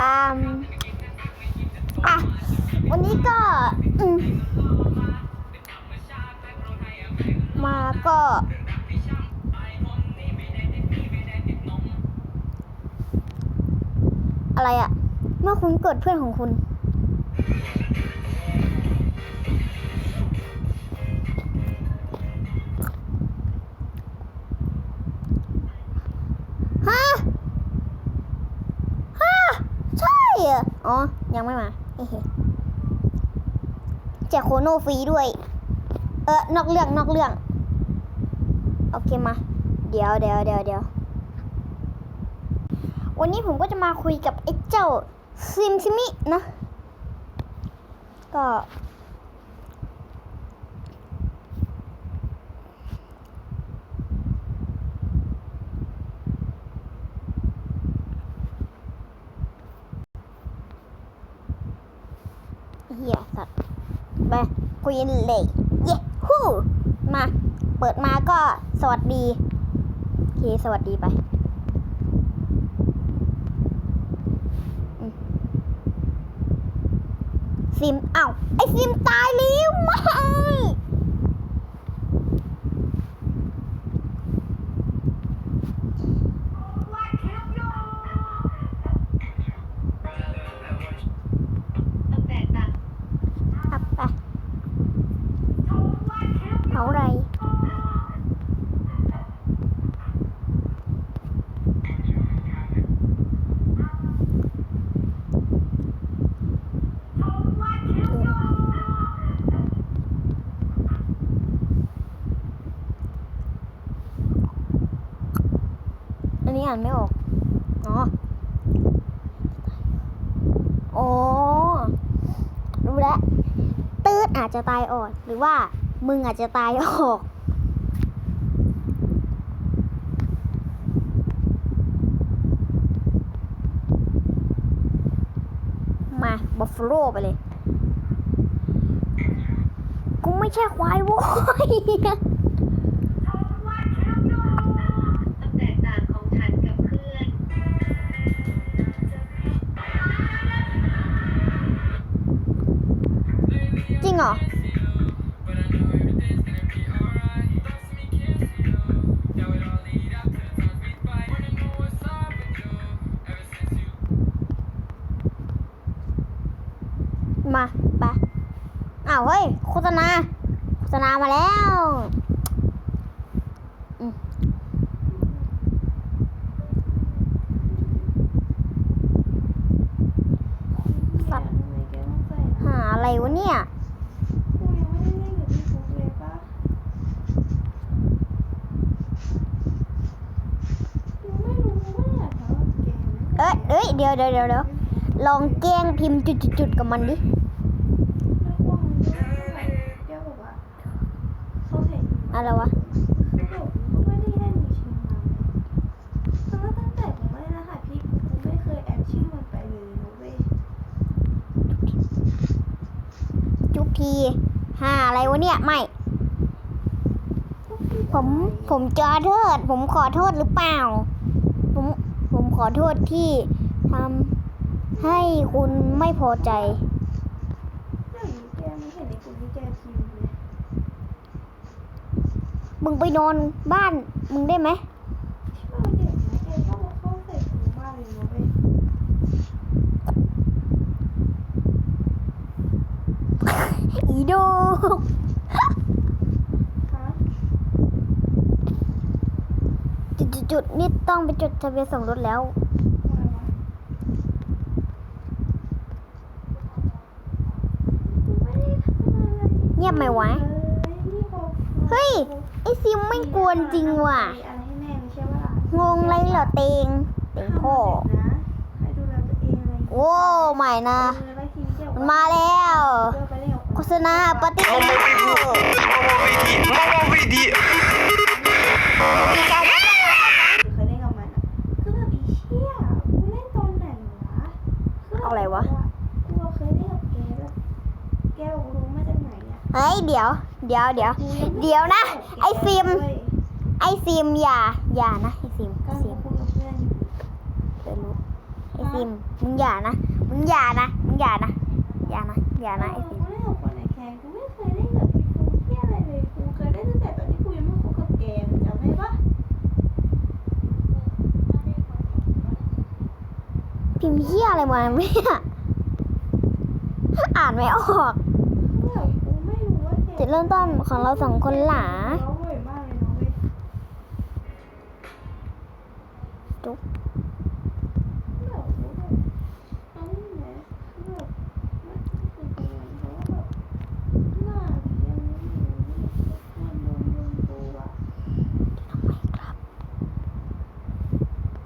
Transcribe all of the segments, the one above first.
อ่าอะ วันนี้ก็มมาก็อะไรอะเมื่อคุณกดเพื่อนของคุณ ยังไม่มาเฮ้ยแจกโคโนฟรีด้วย เออนอกเรื่องนอกเรื่อง โอเคมา เดี๋ยวเดี๋ยวเดี๋ยวเดี๋ยววันนี้ผมก็จะมาคุยกับไอ้เจ้าซิมซิมินะ ก็ เฮียสัตว์ไป ควีนเลย เย้ฮู้มา เปิดมาก็สวัสดี โอเค สวัสดีไปซิม เอ้า ไอซิมตายแล้วไม่อับไปเอาอะไร อ่านไม่ออก อ๋อ อ๋อ รู้แล้ว ตืดอาจจะตายออนหรือว่ามึงอาจจะตายออกมาบัฟฟาโลไปเลย กูไม่ใช่ควายโว้ย มาไปอ้าวเฮ้ยโฆษณาโฆษณามาแล้วสัตว์หาอะไรวะเนี่ยเอ้ยเดี๋ยวเดี๋ยวเดี๋ยวลองแกล้งพิมพ์จุดๆกับมันดิ แล้วกวางมันก็แบบแกบอกว่าเขาเห็น อะไรวะคือแบบกูไม่ได้ให้มึงชิมมาเพราะว่าตั้งแต่กูไม่ได้รหัสพี่กูกูไม่เคยแอบชื่อมันไปเลยนะเว้ยจุกทีหาอะไรวะเนี่ย ไม่ ผมผมจะขอโทษผมขอโทษหรือเปล่า ผมผมขอโทษที่ทำให้คุณไม่พอใจเดี๋ยวนี้แกไม่เห็นในกลุ่มที่แกพิมพ์เลย มึงไปนอนบ้านมึงได้ไหมเออเด็กนะแกก็มาเข้าใส่กูมากเลยนะเว้ยอีโดจุดจุดนี่ต้องไปจดทะเบียนสมรสแล้วเงียบไหมวะ เฮ้ย ไอซิมไม่กวนจริงว่ะอะไรให้แม่ไม่ใช่ว่า งงไรเหรอเตงเตงพ่อนะให้ดูแลตัวเองอะไรโว้ใหม่นะ เออแล้วทีนี้แกบมัอกนว่ามาแล้วเลิกไปเล่นกับโฆคนษณาปฏิทิน Mama vidi, mama vidi. เค เฮ้ยเดี๋ยว เดี๋ยวเดี๋ยวเดี๋ยวนะ ไอซิม ไอซิมอย่าอย่านะไอซิมไอซิมเรู้ไอซิมมึงอย่านะมึงอย่านะมึงอย่านะอย่านะอย่านะไอซิมพิมพ์เฮียอะไรมาเนี่ยอ่านไม่ออก เริ่มต้นของเราสองคนหลาจุ๊บ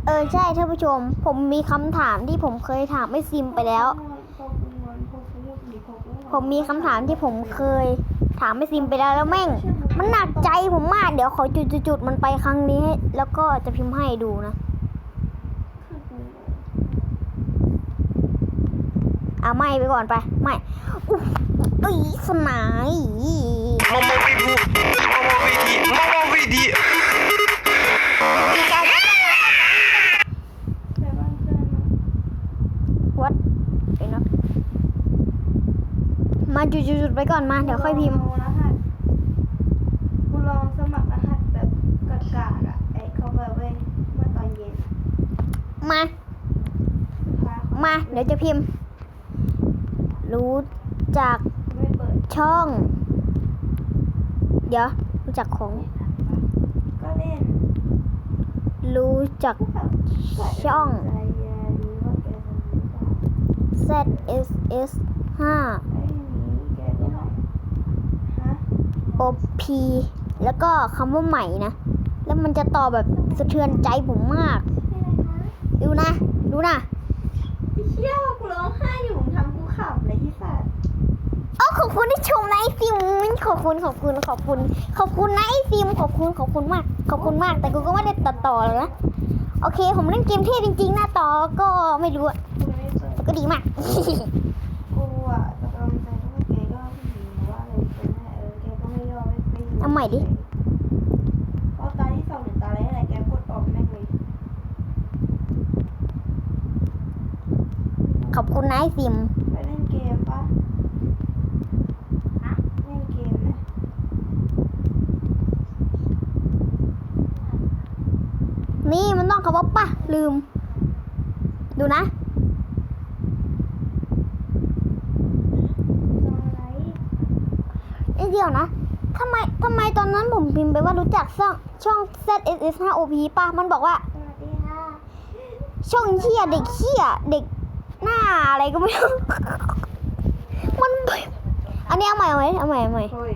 เออใช่ท่านผู้ชม ผมมีคำถามที่ผมเคยถามไม่ซิมไปแล้ว ผมมีคำถามที่ผมเคยามไอ้ซิมไปแล้วแล้วแม่ง มันหนักใจผมมาก เดี๋ยวขอจุดๆๆมันไปครั้งนี้ แล้วก็จะพิมพ์ให้ดูนะคือกูอะไม่ไปก่อนไปไม่อุ๊ยเอ้ยสนาย Mama Vidu, Mama Vidi, Mama Vidi. แต่บางเพื่อนอะ วัดไปเนาะ มาจุดๆๆไปก่อนมาเดี๋ยวค่อยพิมพ์กูลงรหัสกูลองสมัครรหัสแบบกากาอะไอ้เขาแบบเว้ยเมื่อตอนเย็นมาสุดท้ายเขามา เดี๋ยวจะพิมพ์ รู้จักไม่เปิดช่อง เดี๋ยว รู้จักของ ก็เล่นรู้จักก็แบบช่องใจแย่ดีว่าแกทำหรือเปล่า Z S S 5 ไอ้นี้แกก็ไหนฮะ O P แล้วก็คำว่าใหม่นะ แล้วมันจะต่อแบบสะเทือนใจผมมาก ดูนะ ดูนะไอ้เชี่ยกูร้องไห้อยู่มึงทำกูขำเลยที่สัตว์โอ้ขอบคุณที่ชมนะไอฟิล์มขอบคุณขอบคุณขอบคุณ ขอบคุณนะไอฟิล์มขอบคุณขอบคุณมาก ขอบคุณมาก แต่กูก็ไม่ได้ตัดต่อเลยนะ โอเค ผมเล่นเกมเท่จริงๆหน้าต่อก็ไม่รู้อะกูไม่เปิดแต่ก็ดีมากกู ใหม่ดิพอตาที่สองหรือตาแรกอะไรแกกดออกแม่งเลยขอบคุณนะไอฟิล์มไปเล่นเกมปะเล่นเกมไหมนี่มันต้องคำว่าป่ะลืม ดูนะลองอะไรเอ้ยเดี๋ยวนะ ทำไมทำไมตอนนั้นผมพิมพ์ไปว่ารู้จักช่องช่อง Z S S 5 O P ป่ะ มันบอกว่า สวัสดีค่ะช่องเชี่ยเด็กเชี่ยเด็กหน้าอะไรก็ไม่รู้ มัน อันนี้เอาใหม่เอาใหม่เอาใหม่เอาใหม่ เฮ้ย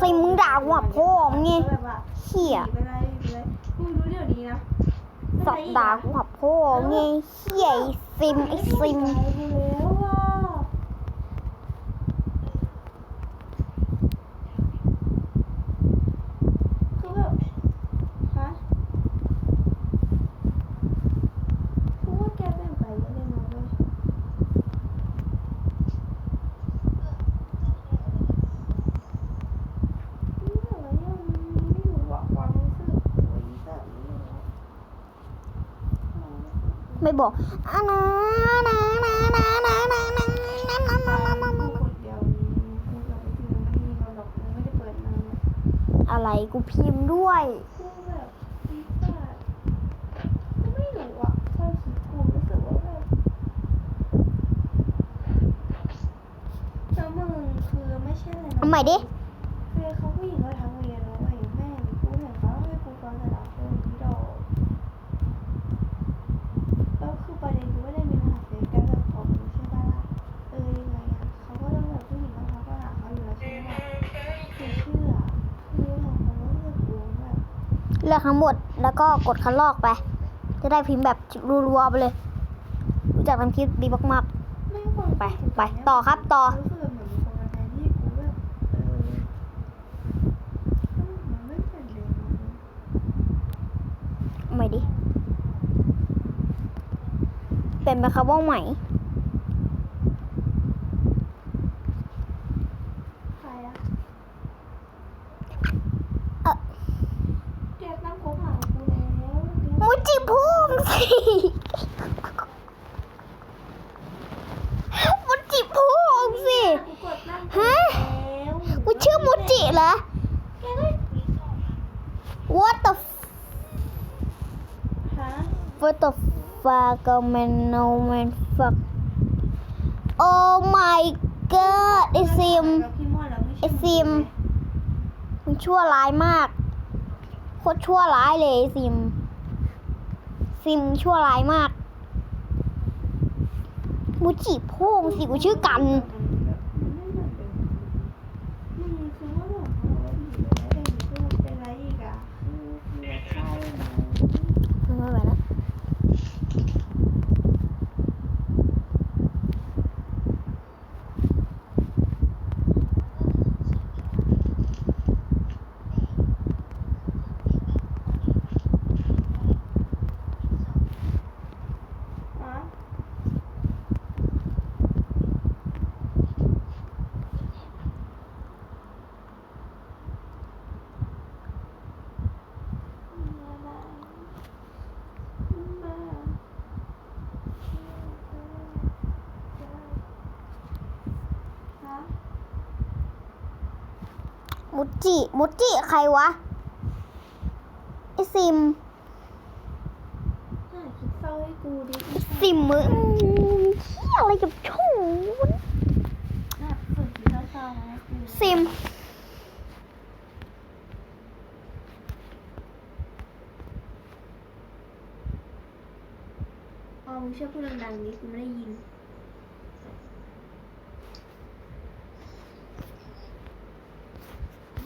ใส่มึงด่าหัวพ่อมึงไงเขี้ยสับด่าหับพ่อไงเขี่ยไอซิมไอซิม ไม่บอกอะนะนะนะนะนะนะนะนะนะนะนะนะนะคนเดียวกูกลับไปถึงมั ลือกทั้งหมด แล้วก็กดคันลอกไป จะได้พิมพ์แบบรัวๆไปเลย รู้จักทำคลิปดีมากไม่ควรไปไปต่อครับต่อรู้สึกเหมือนมีคนมาแทนที่กูแบบเออมันไม่ดิ เป็นไปคำว่าใหม่ ใครอะ เอ่อ แกตั้งโคบหากูแล้ว มุจิพูมสิ มุจิพูมสิ กูกดตั้ง ฮะ แล้ว กูชื่อมุจิเหรอ แกก็ What the f- ฮะ What the fuck man no man fuck Oh my god ไอซิมไอซิมมันชั่วร้ายมาก โคตรชั่วร้ายเลยซิม ซิมชั่วร้ายมากมูจิโพ่งสิกูชื่อกัน มึงคือว่าแบบว่าอยู่แล้วแต่มึงเป็นไรอีกอะคือคือใช่ไหม ไม่ไหวแล้ว ฮะฮะ มุจิ มุจิ ใครวะไอซิมน่าคิดเศร้าให้กูดิซิมมึงเหี้ยอะไรกับช่องวะน่าฝึกคิดเศร้าๆนะกูซิมอ๋อมึงช่วยพูดดังๆนี้กูไม่ได้ยิน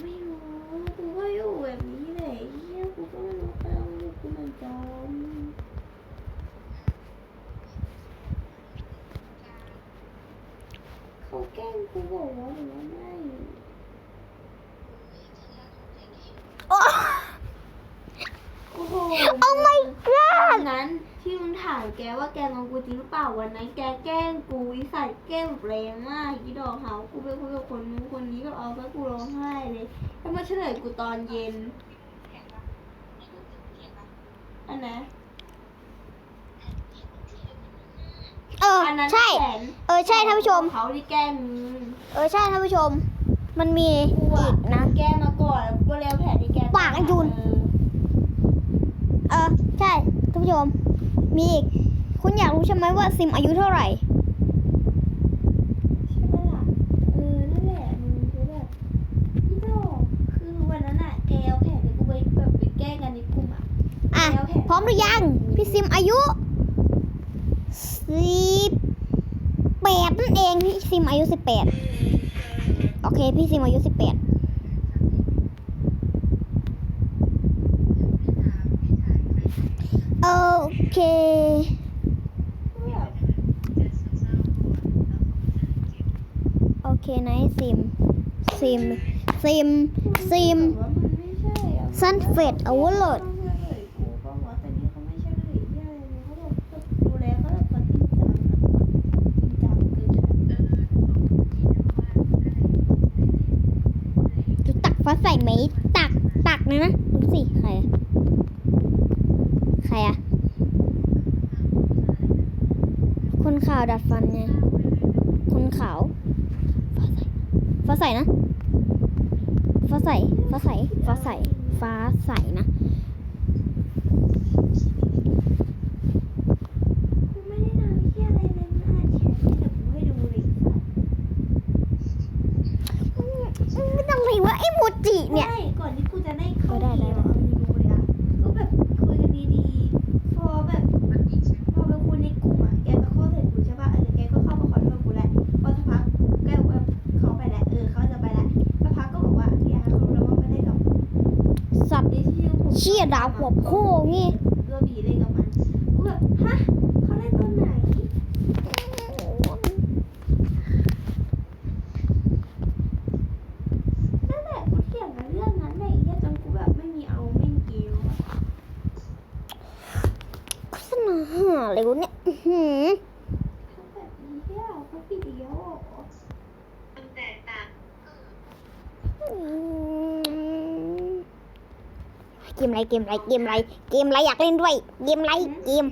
ไม่รู้ กูก็อยู่แบบนี้แหละเฮียกูก็ไม่รู้ไปเอาลูกกูมันจอมเขาแกล้งกูบอกว่าหนูว่าไม่ โอ้ โอ้โห Oh my god วันนั้นที่มึงถามแกว่าแกงองกูจริงหรือเปล่าวันนั้นแกแกล้งกูวิสัยแกล้งแบบแรงมากอีดอกหาว่ากูไปคุยกับคนนู้นคนนี้ก็เอาซะกูร้องไห้เลยแล้วมาเฉลยกูตอนเย็นอัน ไหนเอออันนั้นใช่ แขนเออใช่ท่านผู้ชม เขาที่แกล้งมึงเออใช่ท่านผู้ชม มันมีกูอีอะกนะ แกล้งมาก่อนแล้วกูเร็วแผลที่แกปากไอ้ยุนเออเออใช่ท่านผู้ชม มีอีก คุณอยากรู้ใช่ไหมว่าซิมอายุเท่าไหร่ ใช่ปะล่ะเออนั่นแหละมึงคือแบบอีดอกคือวันนั้นอะแกเอาแผลที่กูไปแบบไปแกล้งกันในกลุ่มอะ อะ พร้อมหรือยัง พี่ซิมอายุสิบแปดนั่นเองพี่ซิมอายุสิบแปดโอเค พี่ซิมอายุสิบแปดโอเคโอเคนะไอ้ซิมซิมซิมซิมว่ามันไม่ใช่อะ Sunfed Overload ต้องเฉลยกูก็ว่าแต่นี่เขาไม่ใช่เลยที่อะไรเลยเขาแบบดูแลเขาแบบปฏิจังอะจริงจังเกิน ดูตักฟ้าใส ไหมตักตักนะนะดูสิใครใครอะคนข่าวดัดฟันไงคนขาวฟ้าใสฟ้าใสนะฟ้าใสฟ้าใสฟ้าใสฟ้าใสนะ กูไม่ได้ทำเหี้ยอะไรเลยมึงอ่านแชทให้เดี๋ยวกูให้ดูเลย ไม่ต้องเลย ว่าไอ้โมจิเนี่ย ไม่ก่อนที่กูจะได้เข้าได้ได้เกมอะมึงดูเลยอะก็แบบคุยกันดีๆ พอแบบพอไปคุยในกลุ่มอะแกมาเข้าใส่กูใช่ป่ะเออแกก็เข้ามาขอโทษกูแหละพอสักพักแกบอกว่าเขาไปแล้วเออเขาจะไปแล้วสักพักก็บอกว่าอย่าเขารู้แล้วว่าไม่ได้กับสับดิที่ผม เชี่ยดาวหัวโค้งงี้ เรือผีเล่นกับมันกูแบบฮะเขาเล่นตอนไหนนั่นแหละกูเถียงกันเรื่องนั้นแหละไอ้เหี้ยจนกูแบบไม่มีเอาไม่มีเกลียวอะ โฆษณาหาอะไรวะเนี่ยอื้อหือ เขาแบบนี้เหี้ยเขาปิด อีกแล้วเหรอมันแตกต่างเกมอะไรเกมอะไรเกมอะไรเกมอะไรอยากเล่นด้วย เกมอะไรเกม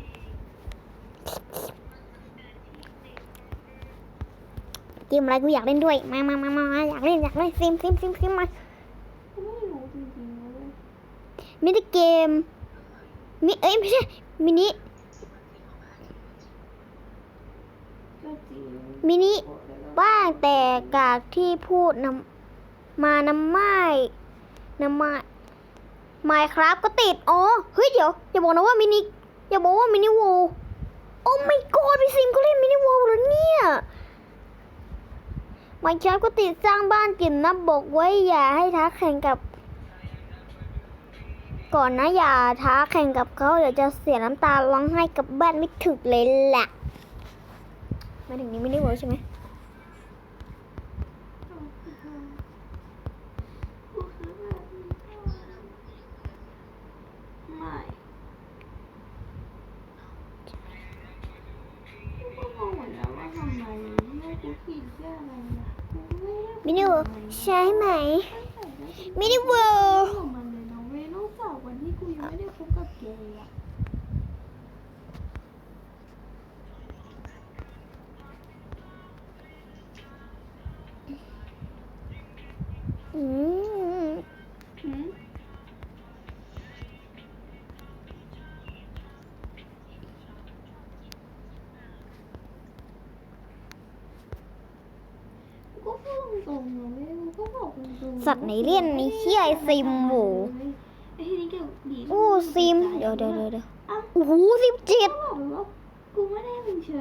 เกมอะไรกูอยากเล่นด้วยมามามามามาอยากเล่นอยากเล่นซิมซิมซิมซิมมากูไม่รู้จริงๆนะเว้ยมินิเกมมิเอ้ยไม่ใช่มินิ ก็จริง มินิบ้างแต่กากที่พูดนำมาน้ำไม้น้ำไม้ไมครับก็ติด อ๋อ เฮ้ยเดี๋ยว อย่าบอกนะว่ามินิ อย่าบอกว่ามินิโวโอ้ไม่กอดพี่ซิมก็เล่นมินิโวแล้วเนี่ยไมครับก็ติดสร้างบ้านกินนะบอกไว้อย่าให้ท้าแข่งกับ ก่อนนะอย่าท้าแข่งกับเขาเดี๋ยวจะเสียน้ำตาร้องไห้กับบ้านไม่ถึกเลยแหละ มายถึงนี้มินิโวใช่ไหม กูคือแบบนี้ไม่กูก็งงเหมือนกันว่าทำไมแม่กูผิดเรื่องอะไรนะกูไม่ได้ มินิโวใช่ไหม มินิโว ขอ สัตว์ไหนเล่นนี่เหี้ยไอ้ซิมโหไอ้ที่นี่เกี่ยวดีโอ้ซิม เดี๋ยวเดี๋ยวเดี๋ยวเดี๋ยวอ้าวโอ้โหสิบเจ็ด